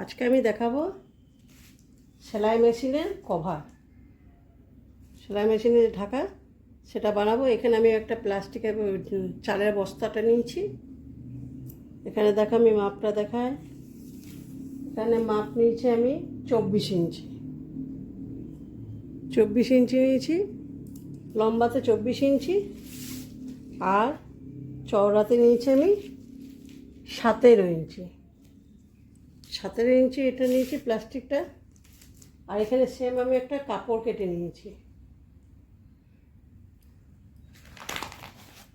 আজকে আমি দেখাবো সেলাই মেশিনের কভার। সেলাই মেশিনে ঢাকা, সেটা বানাবো। এখানে আমি একটা প্লাস্টিকের চালের বস্তাটা নিয়েছি। এখানে দেখো আমি মাপটা দেখায় এখানে মাপ নিয়েছি আমি চব্বিশ ইঞ্চি। চব্বিশ ইঞ্চি নিয়েছি, লম্বাতে চব্বিশ ইঞ্চি। আর চওড়াতে নিয়েছি আমি সতেরো ইঞ্চি। সতেরো ইঞ্চি এটা নিয়েছি প্লাস্টিকটা। আর এখানে সেম আমি একটা কাপড় কেটে নিয়েছি।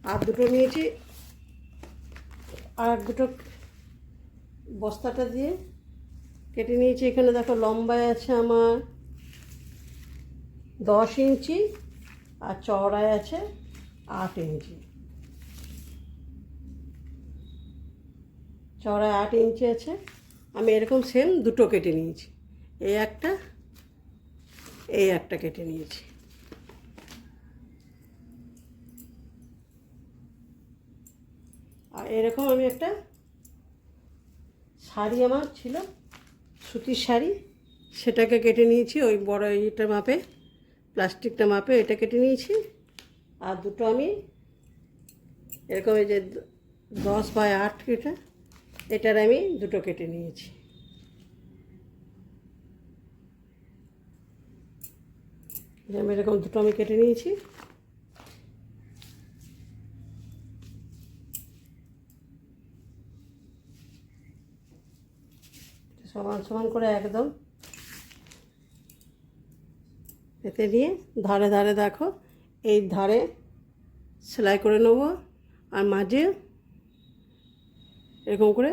আর দুটো নিয়েছি, আর দুটো বস্তাটা দিয়ে কেটে নিয়েছি। এখানে দেখো লম্বায় আছে আমার দশ ইঞ্চি, আর চওড়ায় আছে আট ইঞ্চি। চওড়ায় আট ইঞ্চি আছে। আমি এরকম সেম দুটো কেটে নিয়েছি। এই একটা এই একটা কেটে নিয়েছি। আর এরকম আমি একটা শাড়ি আমার ছিল, সুতির শাড়ি। সেটাকে কেটে নিয়েছি, ওই বড় এইটা মাপে, প্লাস্টিকটা মাপে এটা কেটে নিয়েছি। আর দুটো আমি, এরকম এই যে দশ বাই আট এটা এটার আমি দুটো কেটে নিয়েছি। আমি এরকম দুটো আমি কেটে নিয়েছি। সমান সমান করে একদম পেতে নিয়ে ধারে ধারে দেখো, এই ধারে সেলাই করে নেব, আর মাঝে এরকম করে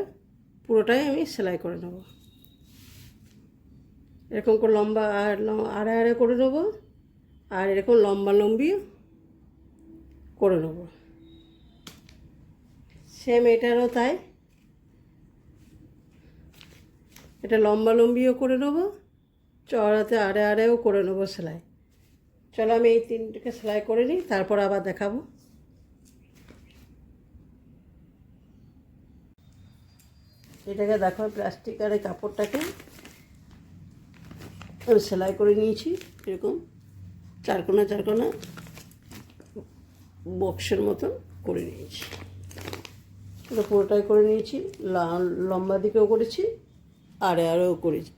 পুরোটাই আমি সেলাই করে নেব। এরকম করে লম্বা আর আড়ে করে নেব আর এরকম লম্বা লম্বি করে নেব। সেম এটারও তাই। এটা লম্বা লম্বিও করে নেব চড়াতে আড়ে আড়েও করে নেব সেলাই। চলো আমি এই তিনটাকে সেলাই করে নিই, তারপর আবার দেখাবো। এটাকে দেখো প্লাস্টিক আর এই কাপড়টাকে আমি সেলাই করে নিয়েছি, এরকম চারকোনা চারকোনা বক্সের মতন করে নিয়েছি। এটা পুরোটাই করে নিয়েছি লম্বা দিকেও করেছি, আড়ে আড়েও করেছি।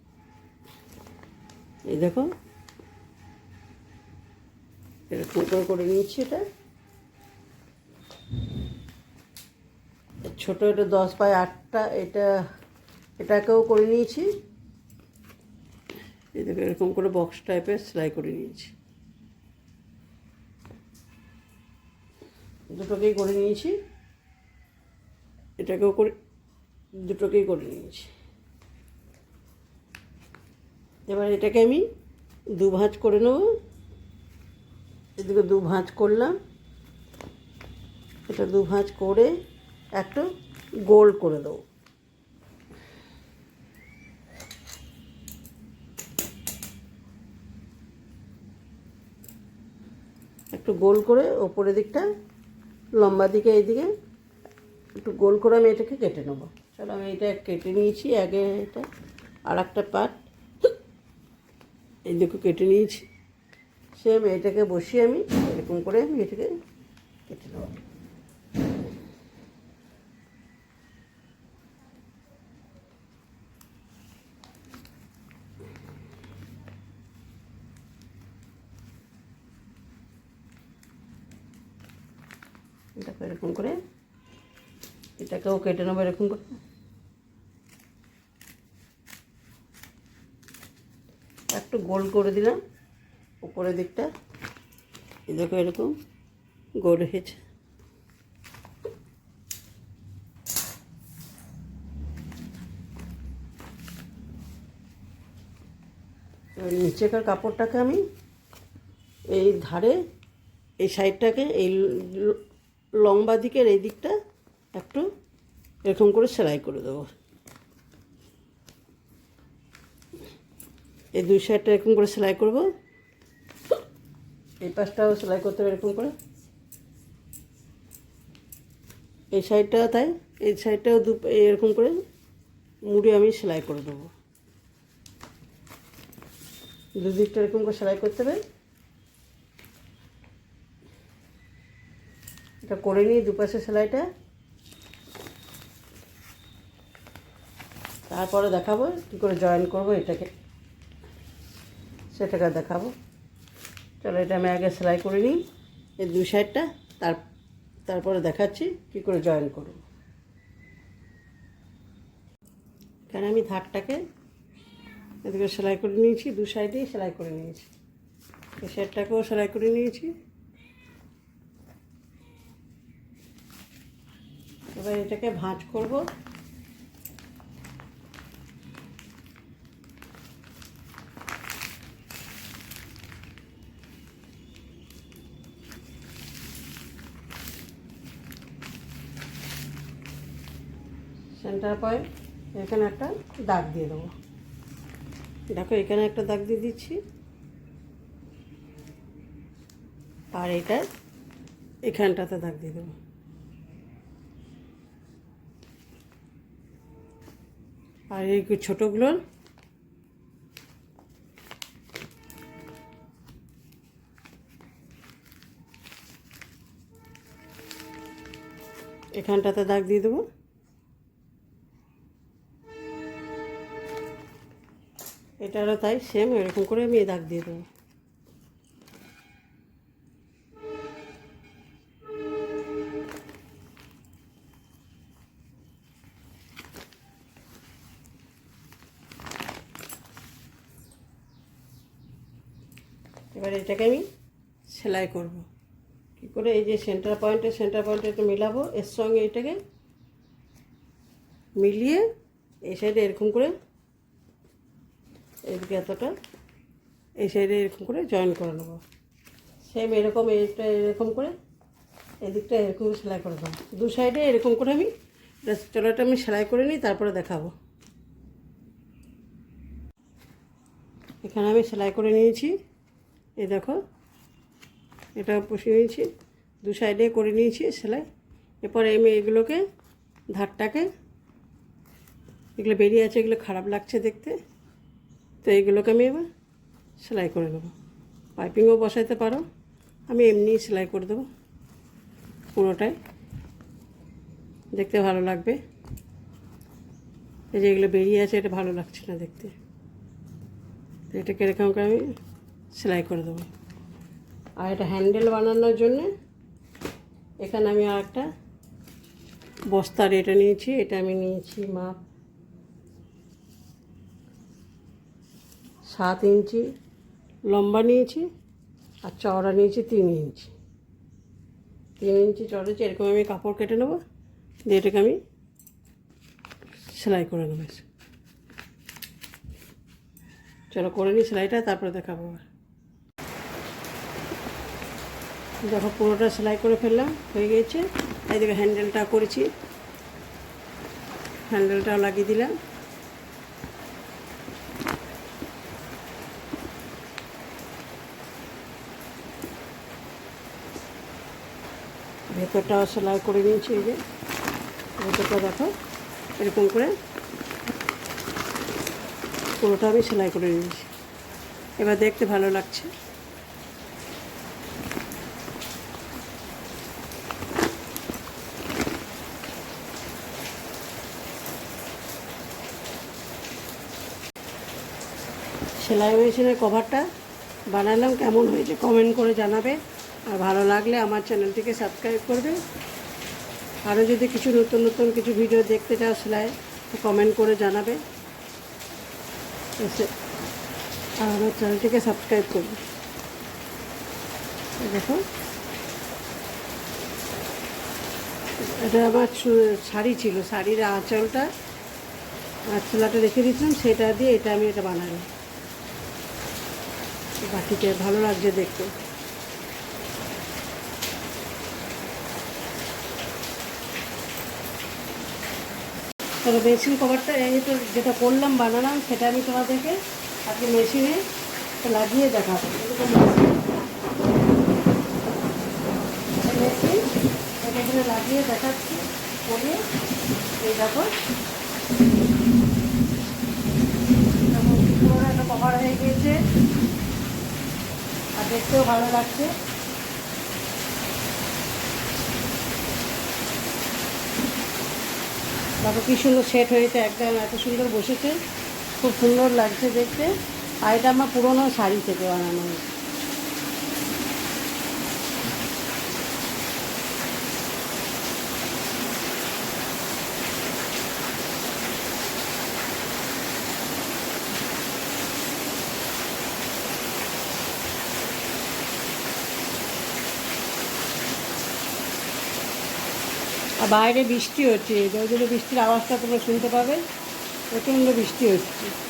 এই দেখো, এরকম করে নিয়েছি এটা। ছোটো এটা দশ বাই আটটা, এটা, এটাকেও করে নিয়েছি। এই দেখো, এরকম করে বক্স টাইপের সেলাই করে নিয়েছি। দুটোকেই করে নিয়েছি। এটাকেও করে, দুটোকেই করে নিয়েছি। এবার এটাকে আমি দু ভাঁজ করে নেব। এদিকে দু ভাঁজ করলাম। এটা দু ভাঁজ করে একটু গোল করে দেবো। একটু গোল করে ওপরের দিকটা, লম্বা দিকে এইদিকে, একটু গোল করে আমি এটাকে কেটে নেব। চলো আমি এটা কেটে নিয়েছি, আগে এটা আর একটা পার্ট। এই কেটে নিয়েছি। সেম এটাকে বসিয়ে আমি এরকম করে আমি এটাকে কেটে নেব। দেখো এরকম করে, এটাকেও কেটে নেব এরকম করে। একটু গোল করে দিলাম, উপরের দিকটা। দেখো এরকম গোল হয়েছে। নিচেকার কাপড়টাকে আমি এই ধারে, এই সাইডটাকে এই লম্বা দিকের এই দিকটা একটু এরকম করে সেলাই করে দেবো। এই দুই সাইডটা এরকম করে সেলাই করব। এই পাশটাও সেলাই করতে হবে এরকম করে। এই সাইডটাও তাই, এই সাইডটাও দু এরকম করে মুড়ি আমি সেলাই করে দেবো। দুদিকটা এরকম করে সেলাই করতে হবে। এটা করে নিই দুপাশে সেলাইটা। তারপরে দেখাবো কী করে জয়েন করব এটাকে। সেটাকে দেখাবো। চলো এটা আমি আগে সেলাই করে নিই। এই দু সাইডটা তার, তারপরে দেখাচ্ছি কী করে জয়েন করব। এখানে আমি ধারটাকে এদিকে সেলাই করে নিয়েছি, দু সাইডেই সেলাই করে নিয়েছি। এই সাইডটাকেও সেলাই করে নিয়েছি। এবার এটাকে ভাঁজ করব। সেন্টার পয়েন্ট, এখানে একটা দাগ দিয়ে দেবো। দেখো, এখানে একটা দাগ দিয়ে দিচ্ছি। আর এটা এখানটাতে দাগ দিয়ে দেবো। আর এই ছোটোগুলোর এখানটাতে দাগ দিয়ে দেবো। এটারও তাই সেম এরকম করে আমি দাগ দিয়ে দেবো। এবার এটাকে আমি সেলাই করব। কী করে? এই যে সেন্টার পয়েন্টে সেন্টার পয়েন্টে একটু মিলাবো। এর সঙ্গে এটাকে মিলিয়ে এই সাইডে এরকম করে এদিকে এতটা এই সাইডে এরকম করে জয়েন করে নেব। সেম এরকম এইটা এরকম করে এদিকটা এরকম সেলাই করে দেবো দু সাইডে এরকম করে আমি চলোটা আমি সেলাই করে নিই, তারপরে দেখাবো। এখানে আমি সেলাই করে নিয়েছি। এই দেখো, এটা বসিয়ে নিয়েছি দু সাইডে করে নিয়েছি সেলাই। এরপরে আমি এগুলোকে, ধারটাকে, এগুলো বেরিয়ে আছে, এগুলো খারাপ লাগছে দেখতে। তো এইগুলোকে আমি এবার সেলাই করে নেব। পাইপিংও বসাইতে পারো, আমি এমনি সেলাই করে দেবো পুরোটাই। দেখতে ভালো লাগবে। এই যে এগুলো বেরিয়ে আছে, এটা ভালো লাগছে না দেখতে। এটাকে এরকম করে আমি সেলাই করে দেবো। আর এটা হ্যান্ডেল বানানোর জন্যে এখানে আমি আর একটা বস্তার এটা নিয়েছি, এটা আমি নিয়েছি মাপ সাত ইঞ্চি, লম্বা নিয়েছি আর চওড়া নিয়েছি তিন ইঞ্চি। তিন ইঞ্চি নিয়েছি, এরকম আমি কাপড় কেটে নেব, দিয়ে এটাকে আমি সেলাই করে নেব। চলো, করে নিই সেলাইটা, তারপরে দেখাবো আবার। দেখো পুরোটা সেলাই করে ফেললাম, হয়ে গিয়েছে। এই দেখো হ্যান্ডেলটা করেছি। হ্যান্ডেলটাও লাগিয়ে দিলাম। ভেতরটাও সেলাই করে নিয়েছি এই যে। ভেতরটা দেখো, এরকম করে পুরোটা আমি সেলাই করে নিয়েছি। এবার দেখতে ভালো লাগছে। সেলাই মেশিনের কভারটা বানালাম, কেমন হয়েছে কমেন্ট করে জানাবে। আর ভালো লাগলে আমার চ্যানেলটিকে সাবস্ক্রাইব করবে। আরও যদি কিছু নতুন নতুন কিছু ভিডিও দেখতে চাও সেলাই কমেন্ট করে জানাবে। আর আমার চ্যানেলটিকে সাবস্ক্রাইব করবে। দেখো। এটা আমার শাড়ি ছিল, শাড়ির আঁচলটা, আঁচলাটা রেখে দিয়েছিলাম, সেটা দিয়ে এটা আমি এটা বানালাম। বাটিতে ভালো লাগছে দেখতে। তবে মেশিন কভারটা, এই তো যেটা করলাম বানালাম, সেটা আমি তোমাদেরকে আজকে মেশিনে লাগিয়ে দেখাবো। লাগিয়ে দেখাচ্ছি, করে এই দেখো। একটা কভার হয়ে গিয়েছে। দেখতেও ভালো লাগছে। দেখো কি সুন্দর সেট হয়েছে, একদম এত সুন্দর বসেছে। খুব সুন্দর লাগছে দেখতে। আর এটা আমার পুরোনো শাড়ি থেকে বানানো হয়েছে। আর বাইরে বৃষ্টি হচ্ছে ওই জন্য বৃষ্টির আওয়াজটা তোমরা শুনতে পাবে প্রচণ্ড বৃষ্টি হচ্ছে।